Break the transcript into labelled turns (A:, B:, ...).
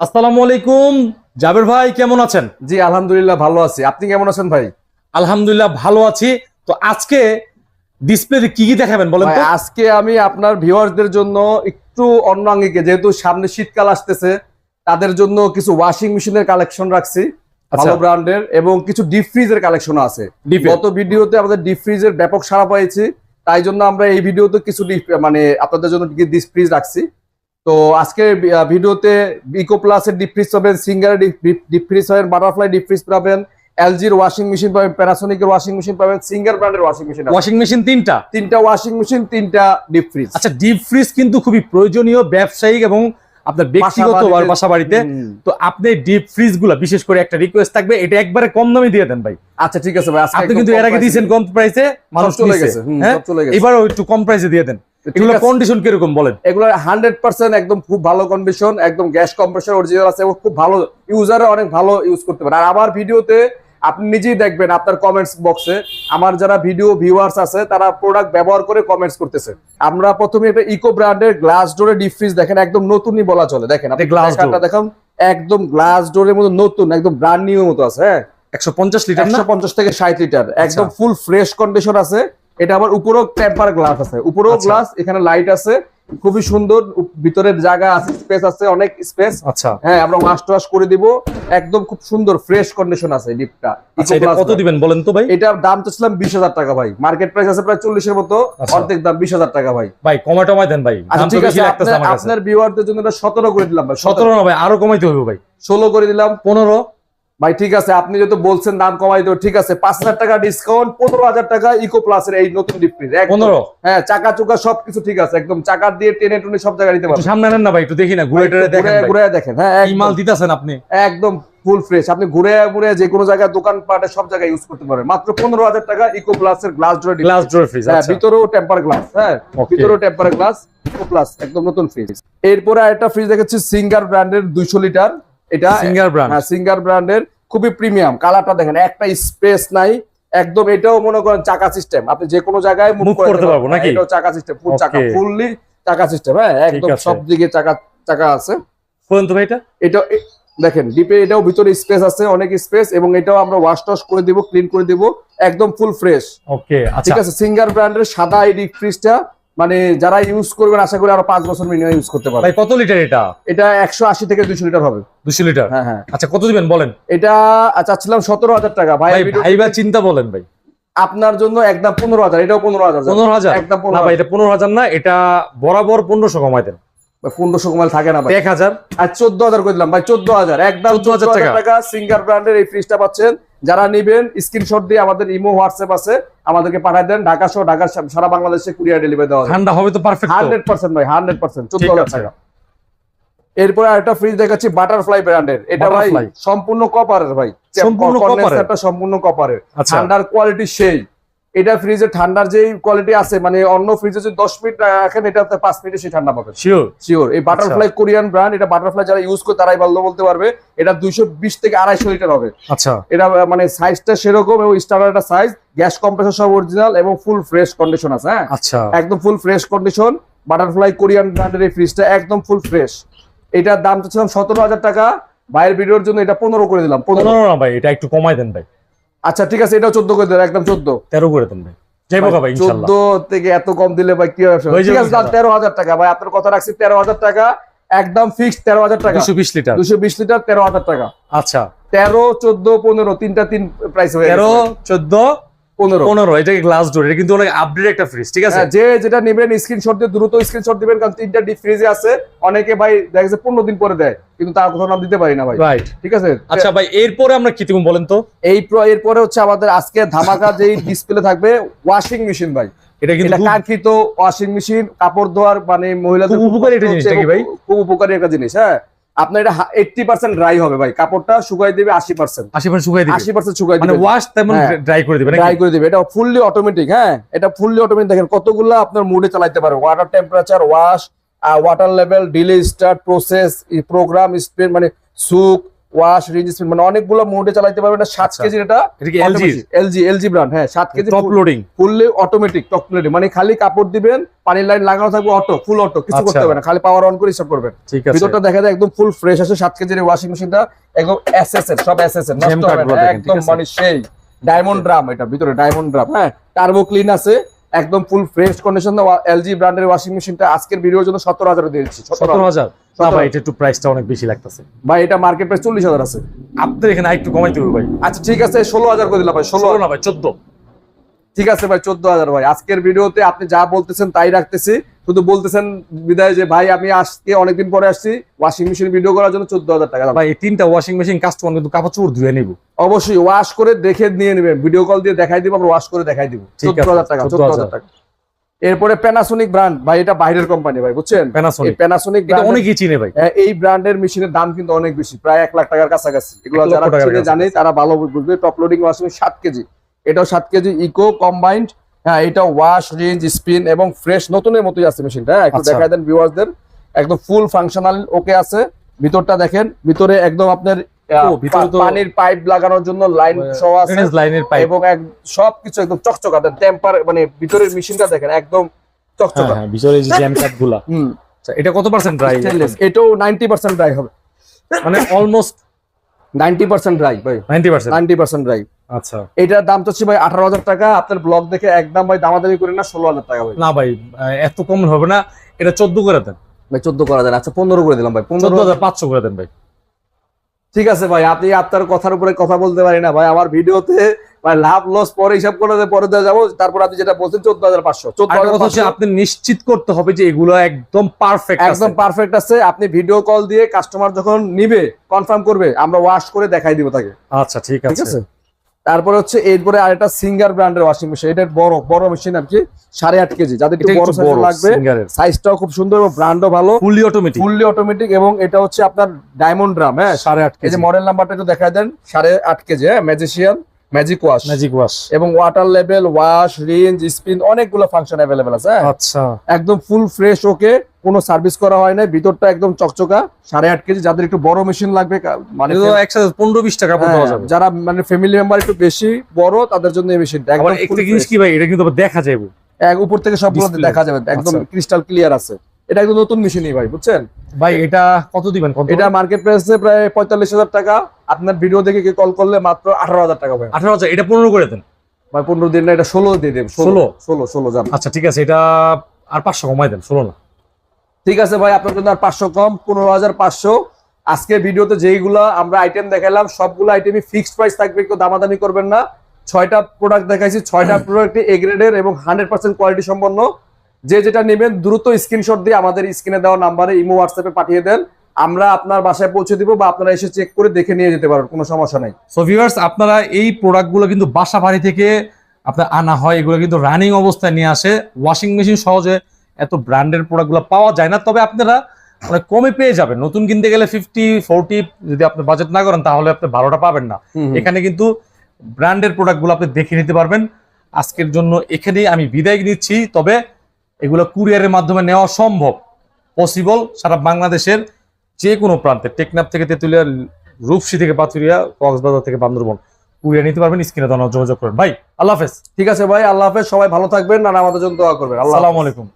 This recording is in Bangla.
A: আসসালামু আলাইকুম। জাবের ভাই কেমন আছেন?
B: জি আলহামদুলিল্লাহ ভালো আছি। আপনি কেমন আছেন ভাই?
A: আলহামদুলিল্লাহ ভালো আছি। তো আজকে ডিসপ্লেতে কি কি দেখাবেন বলেন তো?
B: আজকে আমি আপনার ভিউয়ারদের জন্য একটু অন্য আঙ্গিকে যেহেতু সামনে শীতকাল আসতেছে তাদের জন্য কিছু ওয়াশিং মেশিনের কালেকশন রাখছি
A: আচ্ছা।
B: ভালো ব্র্যান্ডের এবং কিছু ডিপ ফ্রিজের কালেকশন আছে। গত ভিডিওতে আমাদের ডিপ ফ্রিজের ব্যাপক সাড়া পাইছি তাই জন্য আমরা এই ভিডিওতে কিছু মানে আপনাদের জন্য ডিপ ফ্রিজ রাখছি। তো আজকে ভিডিওতে ইকো প্লাসের ডিপ ফ্রিজ পাবেন সিঙ্গার ডিপ ফ্রিজ পাবেন বাটারফ্লাই ডিপ ফ্রিজ পাবেন এলজির ওয়াশিং মেশিন পাবেন প্যানাসোনিকের ওয়াশিং মেশিন পাবেন সিঙ্গার ব্র্যান্ডের ওয়াশিং মেশিন
A: ওয়াশিং মেশিন তিনটা?
B: তিনটা ওয়াশিং মেশিন তিনটা ডিপ ফ্রিজ
A: আচ্ছা ডিপ ফ্রিজ কিন্তু খুবই প্রয়োজনীয় ব্যবসায়িক এবং আপনার ব্যক্তিগত
B: বাসা
A: বাড়িতে। তো আপনি ডিপ ফ্রিজগুলা বিশেষ করে একটা রিকোয়েস্ট থাকবে এটা একবারে কম দামে দিয়ে দেন ভাই।
B: আচ্ছা ঠিক আছে ভাই
A: আপনি কিন্তু এর আগে দিয়েছেন কম প্রাইসে মানুষ
B: চলে গেছে,
A: হ্যাঁ? এবারও একটু কম প্রাইসে দিয়ে দেন। এগুলো কন্ডিশন কীরকম বলেন?
B: এগুলো হান্ড্রেড পার্সেন্ট একদম খুব ভালো কন্ডিশন একদম গ্যাস কম্প্রেসর অরিজিনাল আছে এবং খুব ভালো ইউজারে অনেক ভালো ইউজ করতে পারে। আর আমার ভিডিওতে আপনি নিজেই দেখবেন আপনার কমেন্টস বক্সে আমার যারা ভিডিও ভিউয়ার্স আছে তারা প্রোডাক্ট ব্যবহার করে কমেন্টস করতেছে। আমরা প্রথমে একটা ইকো ব্র্যান্ডের গ্লাস ডোরে ডিপ ফ্রিজ দেখেন একদম নতুনই বলা চলে। দেখেন আপনি
A: door।
B: দেখাটা দেখুন। একদম গ্লাস ডোরের মতো নতুন একদম ব্র্যান্ড নিউ মতো আছে হ্যাঁ।
A: একশো পঞ্চাশ লিটার
B: একশো পঞ্চাশ থেকে ষাট লিটার একদম ফুল ফ্রেশ কন্ডিশন আছে। এটা আবার উপরেও টেম্পার গ্লাস আছে। উপরেও
A: আচ্ছা।
B: গ্লাস এখানে লাইট আছে। খুবই সুন্দর ভিতরের জায়গা আছে স্পেস আছে অনেক স্পেস
A: আচ্ছা।
B: হ্যাঁ আমরা ওয়াশ টোয়াশ করে দিব। একদম খুব সুন্দর ফ্রেশ কন্ডিশন আছে লিফটটা
A: আচ্ছা এটা কত দিবেন বলেন তো ভাই?
B: এটার দাম তো ছিলাম বিশ হাজার টাকা ভাই। মার্কেট প্রাইস আছে প্রায় চল্লিশের মতো।
A: আচ্ছা।
B: অর্ধেক দাম বিশ হাজার টাকা ভাই।
A: ভাই কমা টমায় দেন ভাই।
B: আচ্ছা
A: দাম তো
B: ঠিক
A: বেশি
B: আছে
A: লাগতেছে
B: আপনার-
A: আমার কাছে।
B: আপনার ভিউয়ারদের জন্য এটা সতেরো করে দিলাম ভাই
A: সতেরো। না ভাই আরও কমাইতে হবে ভাই।
B: ষোলো করে দিলাম।
A: পনেরো।
B: ভাই ঠিক আছে আপনি যেহেতু বলছেন দাম কমাই দেবো ঠিক আছে পাঁচ হাজার টাকা ডিসকাউন্ট পনেরো হাজার টাকা ইকো প্লাসের এই নতুন ডিপ ফ্রিজ
A: পনেরো?
B: হ্যাঁ চাকা চুকা সবকিছু ঠিক আছে একদম চাকা দিয়ে টেনে টুনে সব জায়গায় নিতে
A: একটু
B: পারবেন।
A: সামনে নেন না ভাই একটু দেখি না ঘুরে দেখেন
B: ঘুরে দেখেন হ্যাঁ একদম-
A: মাল দিতেছেন আপনি?
B: একদম ফুল ফ্রেশ আপনি ঘুরে ঘুরে যে কোনো জায়গায় দোকান পাটে সব জায়গায় ইউজ করতে পারবেন। মাত্র পনেরো হাজার টাকা ইকো প্লাসের glass door
A: glass door fridge
B: হ্যাঁ
A: আচ্ছা।
B: ভিতরেও টেম্পার গ্লাস হ্যাঁ ভিতরেও টেম্পার গ্লাস ইকো প্লাস একদম নতুন ফ্রিজ এরপরে আরেকটা ফ্রিজ দেখাচ্ছি সিঙ্গার ব্র্যান্ডের দুইশো লিটার। এটা
A: সিঙ্গার ব্র্যান্ড
B: হ্যাঁ সিঙ্গার ব্র্যান্ডের খুবই প্রিমিয়াম কালারটা দেখেন একটা স্পেস নাই। একদম এটাও মনে করেন চাকা সিস্টেম আপনি যে কোনো জায়গায় মুভ
A: করতে পারব নাকি?
B: এটাও চাকা সিস্টেম ফুল চাকা ফুললি চাকা সিস্টেম হ্যাঁ একদম। সব দিকে চাকা চাকা আছে।
A: বলেন তো ভাই এটা?
B: এটা দেখেন ডিপে এটাও ভিতরে স্পেস আছে অনেক স্পেস এবং এটাও আমরা ওয়াশ টশ করে দিব ক্লিন করে দিব একদম ফুল ফ্রেশ
A: ওকে
B: ঠিক আছে সিঙ্গার ব্র্যান্ডের সাদা এই ফ্রিজটা মানে যারা ইউজ করবেন আশা করি আরও পাঁচ বছর মিনিমাম ইউজ করতে পারবে
A: ভাই কত লিটার এটা?
B: এটা একশো আশি থেকে দুশো লিটার হবে।
A: দুশো লিটার
B: হ্যাঁ হ্যাঁ।
A: আচ্ছা কত দিবেন বলেন?
B: এটা চাচ্ছিলাম সতেরো হাজার টাকা। ভাই
A: ভাই ভাই বা চিন্তা বলেন ভাই।
B: আপনার জন্য একদম পনেরো হাজার এটাও পনেরো হাজার।
A: পনেরো হাজার?
B: একদম পনেরো
A: ভাই এটা পনেরো হাজার না এটা বরাবর পনেরোশো কমাই দেন।
B: পনেরোশো কমাল থাকে না
A: এক হাজার।
B: আর চোদ্দ হাজার করে দিলাম ভাই চোদ্দ হাজার একদম
A: 14,000
B: চোদ্দ হাজার
A: টাকা।
B: সিঙ্গার ব্র্যান্ডের এই ফ্রিজটা পাচ্ছেন। যারা নিবেন স্ক্রিনশট দিয়ে আমাদের ইমো হোয়াটসঅ্যাপ আছে আমাদেরকে পাঠায় দেন। ঢাকা সহ ঢাকা সারা বাংলাদেশে কুরিয়ার ডেলিভারি দেওয়া
A: ঠান্ডা হবে তো পারফেক্ট
B: হান্ড্রেড পার্সেন্ট ভাই হান্ড্রেড পার্সেন্ট চোদ্দ হাজার টাকা। এরপরে আরেকটা ফ্রিজ দেখাচ্ছি বাটারফ্লাই ব্র্যান্ডের এটা ভাই সম্পূর্ণ কপারের ভাই।
A: সম্পূর্ণ?
B: কন্ডেন্সারটা সম্পূর্ণ কপারের
A: আচ্ছা।
B: ঠান্ডার কোয়ালিটি সেই। এটা ফ্রিজে ঠান্ডার যে কোয়ালিটি আছে মানে অন্য ফ্রিজে যদি দশ মিনিট রাখেন এটাতে পাঁচ মিনিটে সেই ঠান্ডা পাবেন।
A: শিওর
B: শিওর এই বাটারফ্লাই কোরিয়ান ব্র্যান্ড এটা বাটারফ্লাই যারা ইউজ করে তারাই ভালো বলতে পারবে এটা দুইশো বিশ থেকে আড়াইশো লিটার হবে।
A: আচ্ছা।
B: এটা মানে সাইজটা সেরকম এবং স্টার্টার একটা সাইজ গ্যাস কম্প্রেসর সব অরিজিনাল এবং ফুল ফ্রেশ কন্ডিশন আছে হ্যাঁ?
A: আচ্ছা।
B: একদম full fresh condition Butterfly Korean ব্র্যান্ডের এই ফ্রিজটা একদম ফুল ফ্রেশ এটার দাম তো ছিলাম সতেরো হাজার টাকা। বাইরের ভিডিওর জন্য এটা পনেরো করে দিলাম পনেরো।
A: না ভাই এটা একটু কমাই দেন ভাই।
B: আচ্ছা ঠিক আছে এটা চোদ্দ করে দিলাম একদম চোদ্দ।
A: তেরো করে দেন ভাই।
B: চোদ্দ থেকে এত কম দিলে ভাই কি হবে ঠিক আছে। তেরো হাজার টাকা। ভাই আপনার কথা রাখছি তেরো হাজার টাকা একদম ফিক্সড তেরো হাজার টাকা।
A: দুশো বিশ লিটার।
B: দুশো বিশ লিটার তেরো হাজার টাকা।
A: আচ্ছা।
B: তেরো চোদ্দ পনেরো তিনটা তিন প্রাইস হয়ে
A: তেরো। চোদ্দ
B: পনেরো।
A: পনেরো এটা গ্লাস ডোর এটা কিন্তু অনেক আপডেট একটা ফ্রিজ ঠিক আছে?
B: হ্যাঁ, যে যেটা নেবেন স্ক্রিনশট দিয়ে দ্রুত স্ক্রিনশট দিবেন কারণ তিনটা ডিপ ফ্রিজে আছে। অনেকে ভাই দেখা পনেরো দিন পরে দেয় কিন্তু তার কথা নাম দিতে পারি না ভাই।
A: রাইট
B: ঠিক আছে?
A: আচ্ছা ভাই এরপরে আমরা কি তুমি বলেন তো?
B: এই প্র- এরপরে হচ্ছে আমাদের আজকে ধামাকা যেই ডিসপ্লে থাকবে ওয়াশিং মেশিন ভাই।
A: এটা কিন্তু
B: কাঙ্ক্ষিত ওয়াশিং মেশিন কাপড় ধোয়ার মানে মহিলাদের
A: উপকারী একটা জিনিস নাকি ভাই?
B: খুব উপকারী একটা জিনিস হ্যাঁ। আপনার এটা এইটটি পার্সেন্ট ড্রাই হবে ভাই। কাপড়টা শুকাই দিবে আশি পার্সেন্ট
A: আশি পার্সেন্ট শুকাই
B: আশি পার্সেন্ট শুকাই দেবে।
A: ওয়াশ তেমন
B: হ্যাঁ।
A: ড্রাই করে দিবে
B: ড্রাই করে দেবে। এটা ফুললি অটোমেটিক হ্যাঁ। এটা ফুললি অটোমেটিক দেখেন কতগুলো আপনার মুডে চালাইতে পারবে। Water temperature wash water level delay start process program speed মানে সুক ওয়াশ স্পিন মানে অনেকগুলো মোডে চালাতে পারবেন এটা সাত
A: আচ্ছা।
B: কেজির এটা
A: এটা এলজি
B: এলজি এলজি ব্র্যান্ড হ্যাঁ সাত KG
A: top loading
B: fully automatic টকলেটি মানে খালি কাপড় দিবেন পানির লাইন লাগানো থাকবে অটো ফুল অটো কিছু করতে
A: আচ্ছা।
B: হবে না খালি পাওয়ার অন করে স্টার্ট করবেন।
A: ঠিক আছে।
B: ভিতরটা দেখা যায় একদম ফুল ফ্রেশ আছে সাত কেজির ওয়াশিং মেশিনটা একদম এসএস এর সব এসএস এর নষ্ট হবে না, একদম মানে সেই ডায়মন্ড ড্রাম এটা ভিতরে ডায়মন্ড ড্রাম হ্যাঁ টার্বো ক্লিন আছে একদম ফুল ফ্রেশ কন্ডিশন এলজি ব্র্যান্ডের ওয়াশিং মেশিনটা আজকের ভিডিওর জন্য সতেরো হাজার দিয়েছি
A: সতেরো হাজার। ভাই এটা একটু প্রাইসটা অনেক বেশি লাগতেছে।
B: ভাই এটা মার্কেট প্রাইস চল্লিশ হাজার আছে।
A: আপনাদের এখানে একটু কমাইতে হবে ভাই।
B: আচ্ছা ঠিক আছে ষোলো হাজার করে দিলাম ভাই ষোলো।
A: না ভাই চোদ্দ।
B: ঠিক আছে ভাই চোদ্দ হাজার ভাই। আজকের ভিডিওতে আপনি যা বলতেছেন তাই রাখতেছি। শুধু বলতেছেন বিদায় যে ভাই আমি আজকে অনেকদিন পরে আসছি ওয়াশিং মেশিন ভিডিও করার জন্য চোদ্দ হাজার টাকা
A: ভাই তিনটা ওয়াশিং মেশিন কাস্টমার কিন্তু কাপড় চোপড় ধুয়ে নিব।
B: অবশ্যই ওয়াশ করে দেখে নিয়ে নেবেন। ভিডিও কল দিয়ে দেখাই দিব আমরা ওয়াশ করে দেখাই দিব। চোদ্দ হাজার টাকা চোদ্দ হাজার টাকা। এরপরে প্যানাসোনিক ব্র্যান্ড ভাই এটা বাইরের কোম্পানি ভাই বুঝছেন? এই
A: প্যানাসোনিক
B: প্যানাসোনিক
A: এটা অনেকেই চিনে ভাই।
B: এই ব্র্যান্ডের মেশিনের দাম কিন্তু অনেক বেশি প্রায় এক লাখ টাকার কাছাকাছি। এগুলো যারা। জানে তারা ভালো বুঝবে টপ লোডিং ওয়াশিং সাত কেজি। এটাও সাত কেজি ইকো কম্বাইন্ড হ্যাঁ এটা ওয়াশ রেঞ্জ স্পিন এবং ফ্রেশ নতুনের মতোই আছে মেশিনটা হ্যাঁ, একটু
A: আচ্ছা।
B: দেখাই দেন ভিউয়ার্সদের একদম ফুল ফাংশনাল ওকে আছে। ভিতরটা দেখেন ভিতরে একদম আপনার পানির পাইপ লাগানোর জন্য লাইন সহ আছে।
A: লাইনের পাইপ
B: এবং সবকিছু একদম চকচকা। টেম্পার মানে ভিতরের মেশিনটা দেখেন একদম
A: হ্যাঁ
B: চকচকা।
A: হ্যাঁ ভিতরে যে জ্যাম কাটগুলা।
B: হুম।
A: আচ্ছা, এটা কত পার্সেন্ট ড্রাই।
B: এটাও নাইনটি পার্সেন্ট ড্রাই হবে।
A: মানে অলমোস্ট
B: নাইনটি পার্সেন্ট ড্রাই ভাই।
A: Ninety percent
B: ninety percent dry
A: আচ্ছা।
B: এটার দাম তো ভাই আঠারো হাজার টাকা। আপনার ব্লগ দেখে একদম ভাই দামাদামি করে না ষোলো হাজার টাকা ভাই।
A: না ভাই এত কম হবে না এটা চোদ্দ করে দেন।
B: ভাই চোদ্দ করা যায় না। আচ্ছা পনেরো করে দিলাম ভাই পনেরো
A: হাজার পাঁচশো করে দেন ভাই।
B: ঠিক আছে ভাই আপনি আপনার কথার উপরে কথা বলতে পারি না ভাই আমার ভিডিওতে ভাই লাভ লস পরে হিসাব করে পরে দেওয়া যাব তারপর আপনি যেটা বলছেন চোদ্দ হাজার পাঁচশো।
A: আপনি নিশ্চিত করতে হবে যে এগুলো একদম পারফেক্ট
B: একদম পারফেক্ট আছে আপনি ভিডিও কল দিয়ে কাস্টমার যখন নিবে কনফার্ম করবে আমরা ওয়াশ করে দেখাই দিব তাকে।
A: আচ্ছা ঠিক আছে?
B: তারপরে হচ্ছে এরপরে আর একটা সিঙ্গার ব্র্যান্ডের ওয়াশিং মেশিন এটা বড় বড় মেশিন আর কি? সাড়ে আট কেজি। যাদের একটু বড় সাইজ লাগবে সাইজটাও খুব সুন্দর এবং ব্র্যান্ডও ভালো।
A: ফুললি অটোমেটিক
B: ফুললি অটোমেটিক এবং এটা হচ্ছে আপনার ডায়মন্ড ড্রাম হ্যাঁ?
A: সাড়ে আট কেজি।
B: মডেল নাম্বারটা একটু দেখাই দেন সাড়ে আট কেজি হ্যাঁ? Magician magic wash
A: magic wash
B: এবং water level wash range spin অনেকগুলো ফাংশন অ্যাভেলেবেল আছে হ্যাঁ?
A: আচ্ছা।
B: একদম ফুল ফ্রেশ ওকে কোনো সার্ভিস করা হয় না ভিতরটা একদম চকচকা সাড়ে আট কেজি যাদের একটু বড় মেশিন লাগবে মানে
A: একসাথে পনেরো বিশ টাকা
B: হ্যাঁ,
A: যাবে।
B: যারা মানে ফ্যামিলি মেম্বার একটু বেশি বড় তাদের জন্য এই মেশিনটা
A: জিনিস কি ভাই এটা কিন্তু দেখা যাবে।
B: এক উপর থেকে
A: Display।
B: দেখা যাবে একদম
A: আচ্ছা।
B: ক্রিস্টাল ক্লিয়ার আছে। এটা একদম নতুন মেশিনই ভাই বুঝছেন?
A: ভাই এটা কত দিবেন? কত
B: এটা মার্কেট প্রাইসে প্রায় পঁয়তাল্লিশ হাজার টাকা। আপনার ভিডিও দেখে কল করলে মাত্র আঠারো হাজার টাকা ভাই।
A: আঠারো হাজার এটা পনেরো করে দেন।
B: ভাই পনেরো দিন না এটা ষোলো দিয়ে দেবে ষোলো।
A: ষোলো?
B: ষোলো ষোলো যান
A: আচ্ছা ঠিক আছে এটা আর পাঁচশো কমাই দেন ষোলো না।
B: ঠিক আছে ভাই আপনার জন্য আর পাঁচশো কম পনেরো হাজার পাঁচশো। আজকে ভিডিওতে যেইগুলো আমরা আইটেম দেখালাম সবগুলো আইটেমই ফিক্সড প্রাইস থাকবে কেউ দামাদামি করবেন না। ছয়টা প্রোডাক্ট দেখাইছি ছয়টা প্রোডাক্ট এ গ্রেডের এবং হান্ড্রেড পার্সেন্ট কোয়ালিটি সম্পন্ন। যে যেটা নেবেন দ্রুত স্ক্রিনশট দিয়ে আমাদের স্ক্রিনে দেওয়া নাম্বারে ইমো হোয়াটসঅ্যাপে পাঠিয়ে দেন। আমরা আপনার বাসায় পৌঁছে দিব বা আপনারা এসে চেক করে দেখে নিয়ে যেতে পারবেন কোনো সমস্যা নেই।
A: সো ভিউয়ার্স আপনারা এই প্রোডাক্টগুলো কিন্তু বাসা বাড়ি থেকে আপনার আনা হয় এগুলো কিন্তু রানিং অবস্থায় নিয়ে আসে। ওয়াশিং মেশিন সহজে এত ব্র্যান্ডের প্রোডাক্টগুলো পাওয়া যায় না তবে আপনারা অনেক কমে পেয়ে যাবেন। নতুন কিনতে গেলে ফিফটি ফোরটি যদি আপনি বাজেট না করেন তাহলে আপনি ভালোটা পাবেন না। এখানে কিন্তু ব্র্যান্ডের প্রোডাক্টগুলো আপনি দেখে নিতে পারবেন। আজকের জন্য এখানেই আমি বিদায় নিচ্ছি তবে এগুলো কুরিয়ারের মাধ্যমে নেওয়া সম্ভব পসিবল সারা বাংলাদেশের যে কোনো প্রান্তে। টেকনাফ থেকে তেঁতুলিয়া, রূপসী থেকে পাথুরিয়া, কক্সবাজার থেকে বান্দরবন। কুরিয়ার নিতে পারবেন, স্ক্রিনে যোগাযোগ করেন ভাই, আল্লাহ হাফেজ।
B: ঠিক আছে ভাই, আল্লাহ হাফেজ। সবাই ভালো থাকবেন আর আমাদের জন্য দোয়া করবেন। আল্লাহ
A: আলাইকুম।